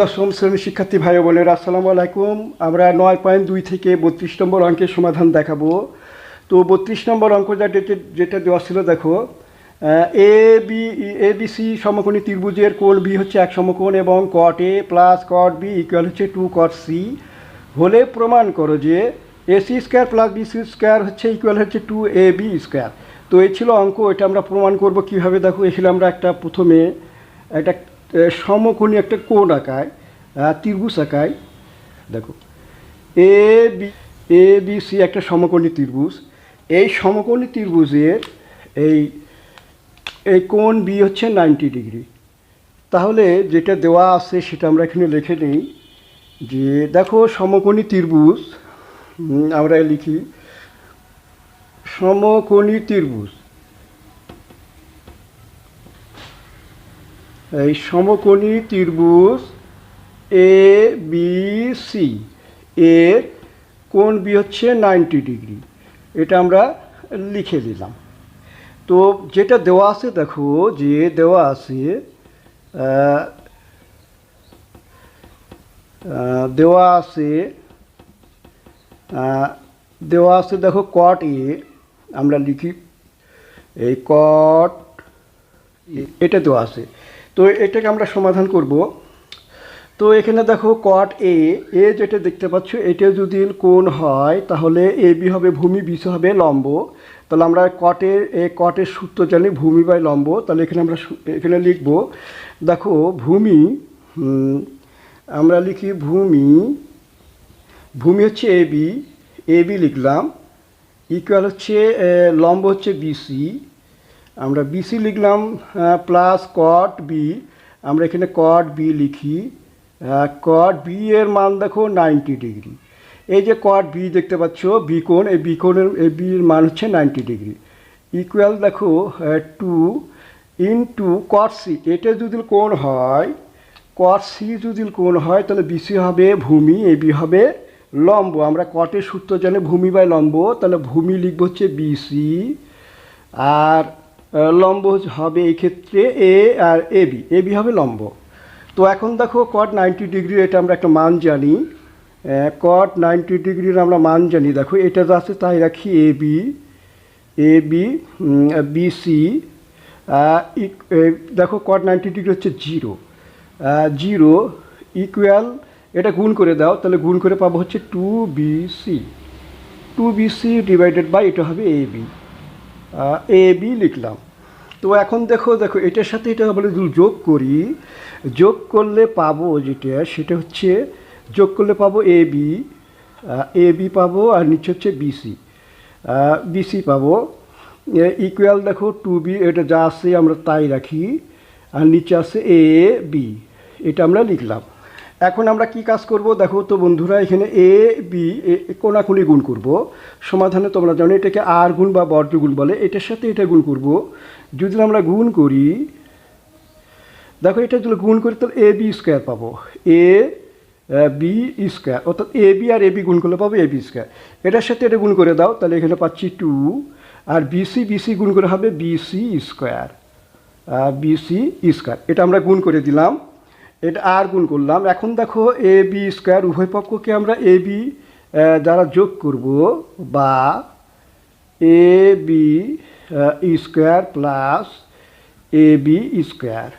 দশম শ্রেণির শিক্ষার্থী ভাই বোনেরা, আসসালামু আলাইকুম। আমরা নয় পয়েন্ট দুই থেকে বত্রিশ নম্বর অঙ্কের সমাধান দেখাবো। তো বত্রিশ নম্বর অঙ্ক যেটা দেওয়া ছিল, দেখো A B A B C সমকোণী ত্রিভুজের কোণ বি হচ্ছে এক সমকোণ এবং cot A plus cot B equal হচ্ছে টু কট সি হলে প্রমাণ করো যে A C square plus B C square হচ্ছে ইকুয়াল হচ্ছে টু এ বি স্কোয়ার তো এই ছিল অঙ্ক, এটা আমরা প্রমাণ করব কীভাবে। দেখো এখানে আমরা একটা প্রথমে, একটা সমকোণী একটা কোণ আঁকায় ত্রিভুজ আঁকায়। দেখো, A, B A, B, C একটা সমকোণী ত্রিভুজ। এই সমকোণী ত্রিভুজের এই এই কোণ বি হচ্ছে নাইনটি ডিগ্রি। তাহলে যেটা দেওয়া আছে সেটা আমরা এখানে লিখে নিই। যে দেখো, সমকোণী ত্রিভুজ আমরা লিখি সমকোণী ত্রিভুজ। এই সমকোণী ত্রিভুজ এ বি সি এর কোণ বি হচ্ছে নাইনটি ডিগ্রি এটা আমরা লিখে দিলাম। তো যেটা দেওয়া আছে দেখো, যে দেওয়া আছে দেওয়া আছে দেওয়া আছে দেখো কট এ আমরা লিখি। এই কট এটা দেওয়া আছে। তো এটাকে আমরা সমাধান করব। তো এখানে দেখো কট এ এ যেটা দেখতে পাচ্ছ, এটা যদি কোণ হয়, তাহলে এ বি হবে ভূমি বিষ হবে লম্ব। তাহলে আমরা কটের এ কটের সূত্র জানি, ভূমি বাই লম্ব। তাহলে এখানে আমরা এখানে লিখব, দেখো ভূমি আমরা লিখি ভূমি ভূমি হচ্ছে এ বি এ বি লিখলাম ইকুয়াল হচ্ছে লম্ব হচ্ছে বিসি আমরা বিসি লিখলাম প্লাস কট বি আমরা এখানে কট বি লিখি কট বি এর মান দেখো নাইনটি ডিগ্রি এই যে কট বি দেখতে পাচ্ছ বি কোণ, এই বি এই বির মান হচ্ছে নাইনটি ডিগ্রি ইকুয়াল দেখো টু ইন্টু কট সি এটা যদি কোণ হয় কট সি যদি কোণ হয়, তাহলে বিসি হবে ভূমি এ বি হবে লম্ব। আমরা কটের সূত্র জানি ভূমি বাই লম্ব, তাহলে ভূমি লিখব হচ্ছে বিসি আর লম্ব হবে এই ক্ষেত্রে এ আর এ বি এ বি হবে লম্ব। তো এখন দেখো কট নাইনটি ডিগ্রি এটা আমরা একটা মান জানি। কট নাইনটি ডিগ্রির আমরা মান জানি। দেখো, এটা যা আছে, তাই রাখি A B A B BC দেখো কট নাইনটি ডিগ্রি হচ্ছে জিরো জিরো ইকুয়াল এটা গুণ করে দাও, তাহলে গুণ করে পাবো হচ্ছে two BC two BC divided by এটা হবে এ বি এ, বি লিখলাম। তো এখন দেখো দেখো, এটার সাথে এটা আমরা যদি যোগ করি। যোগ করলে পাবো যেটা, সেটা হচ্ছে যোগ করলে পাবো এ, বি এ, বি পাবো, আর নিচে হচ্ছে বিসি বিসি পাবো। ইকুয়াল দেখো টু বি এটা যা আছে আমরা তাই রাখি। আর নিচে আছে এ, বি। এটা আমরা লিখলাম। এখন আমরা কি কাজ করব? দেখো তো বন্ধুরা, এখানে এ বি কোনাকুনি গুণ করব। সমাধানে তোমরা জানো, এটাকে আর গুণ বা বর্জ্য গুণ বলে, এটার সাথে এটা গুণ করব। যদি আমরা গুণ করি, দেখো এটা যদি গুণ করি, তাহলে এ বি স্কোয়ার পাবো। এ বি স্কোয়ার অর্থাৎ A B R A B গুণ করলে পাবো এ বি স্কোয়ার এটার সাথে এটা গুণ করে দাও, তাহলে এখানে পাচ্ছি টু আর বিসি বিসি গুণ করে হবে বিসি স্কোয়ার বিসি স্কোয়ার এটা আমরা গুণ করে দিলাম। এটা আর গুণ করলাম। এখন দেখো এ বি স্কোয়ার উভয় পক্ষকে আমরা এ বি দ্বারা যোগ করব বা A B square plus A B square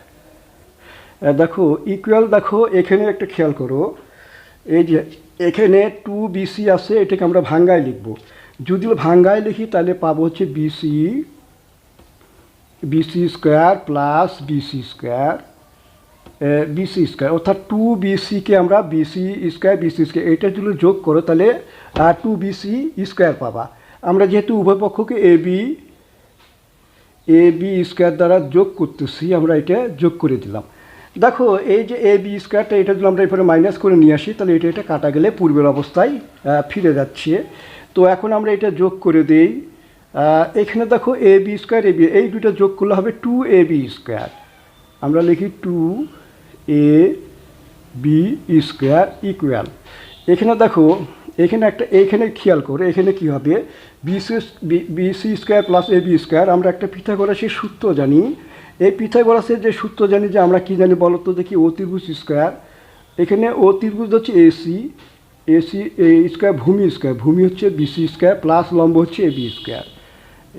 দেখো ইকুয়াল দেখো, এখানে একটা খেয়াল করো। এই যে এখানে টু বিসি আছে, এটাকে আমরা ভাঙ্গায় লিখব। যদি ভাঙ্গায় লিখি, তাহলে পাবো হচ্ছে BC BC square plus BC square BC square অর্থাৎ টু বিসিকে আমরা বিসি স্কোয়ার বিসি স্কোয়ার এটা যদি যোগ করো তাহলে টু বিসি স্কোয়ার পাবা। আমরা যেহেতু উভয় পক্ষকে A B A B square দ্বারা যোগ করতেছি, আমরা এটা যোগ করে দিলাম। দেখো, এই যে এ বি স্কোয়ারটা এটা যদি আমরা এরপরে মাইনাস করে নিয়ে আসি, তাহলে এটা এটা কাটা গেলে পূর্বের অবস্থায় ফিরে যাচ্ছে। তো এখন আমরা এটা যোগ করে দিই। এখানে দেখো A B square A B এই দুটো যোগ করলে হবে টু এ বি স্কোয়ার আমরা লিখি two A B square equal. এখানে দেখো, এখানে একটা, এখানে খেয়াল করে, এখানে কি হবে? BC BC square plus A B square আমরা একটা পিথাগোরাসের সূত্র জানি। এই পিথাগোরাসের যে সূত্র জানি যে আমরা কি জানি বলো তো দেখি, অতিভুজ স্কোয়ার এখানে ও ত্রিভুজ হচ্ছে এসি এসি এ স্কোয়ার ভূমি স্কোয়ার ভূমি হচ্ছে বিসি স্কোয়ার প্লাস লম্ব হচ্ছে এ বি স্কোয়ার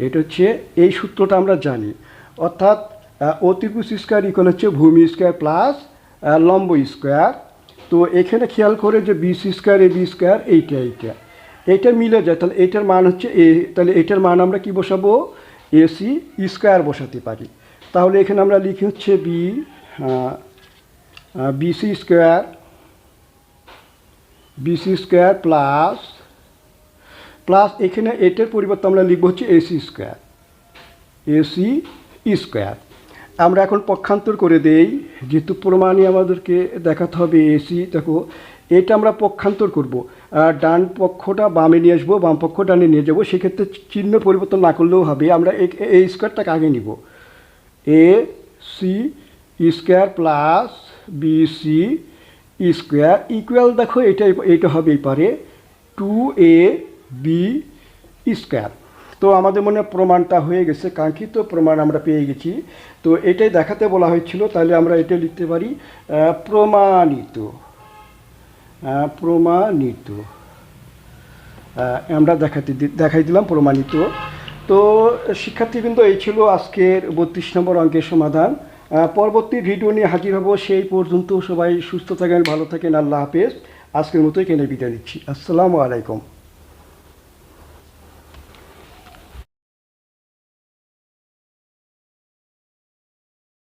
এটা হচ্ছে এই সূত্রটা আমরা জানি। অর্থাৎ ত্রিভুজ স্কোয়ার ইকুয়াল হচ্ছে ভূমি স্কোয়ার প্লাস লম্ব স্কোয়ার। তো এখানে খেয়াল করে যে BC square A B square এইটা এইটা। এইটা মিলে যায়, তাহলে এইটার মান হচ্ছে এ তাহলে এটার মান আমরা কি বসাবো? এসি স্কোয়ার বসাতে পারি। তাহলে এখানে আমরা লিখি হচ্ছে B BC square BC square plus plus এখানে এটার পরিবর্তে আমরা লিখব হচ্ছে এসি স্কোয়ার এসি স্কোয়ার আমরা এখন পক্ষান্তর করে দেই, যেহেতু প্রমাণই আমাদেরকে দেখাতে হবে এসি দেখো, এটা আমরা পক্ষান্তর করব। ডান পক্ষটা বামে নিয়ে আসব, বাম পক্ষ ডানে নিয়ে যাব, সেক্ষেত্রে চিহ্ন পরিবর্তন না করলেও হবে। আমরা এই স্কোয়ারটাকে আগে নিব। A, C, square plus B, C, square equal, দেখো, এটা এটা হবে এই পারে। Two A B square. তো আমাদের মনে প্রমাণটা হয়ে গেছে, কাঙ্ক্ষিত প্রমাণ আমরা পেয়ে গেছি। তো এটাই দেখাতে বলা হয়েছিল, তাহলে আমরা এটা লিখতে পারি প্রমাণিত প্রমাণিত। আমরা দেখাতে দেখাই দিলাম প্রমাণিত। তো শিক্ষার্থীবৃন্দ, এই ছিল আজকের বত্রিশ নম্বর অঙ্কের সমাধান। পরবর্তী ভিডিও নিয়ে হাজির হব সেই পর্যন্ত। সবাই সুস্থ থাকেন, ভালো থাকেন। আল্লাহ হাফেজ। আজকের মতো এখানে বিদায় নিচ্ছি। আসসালামু আলাইকুম।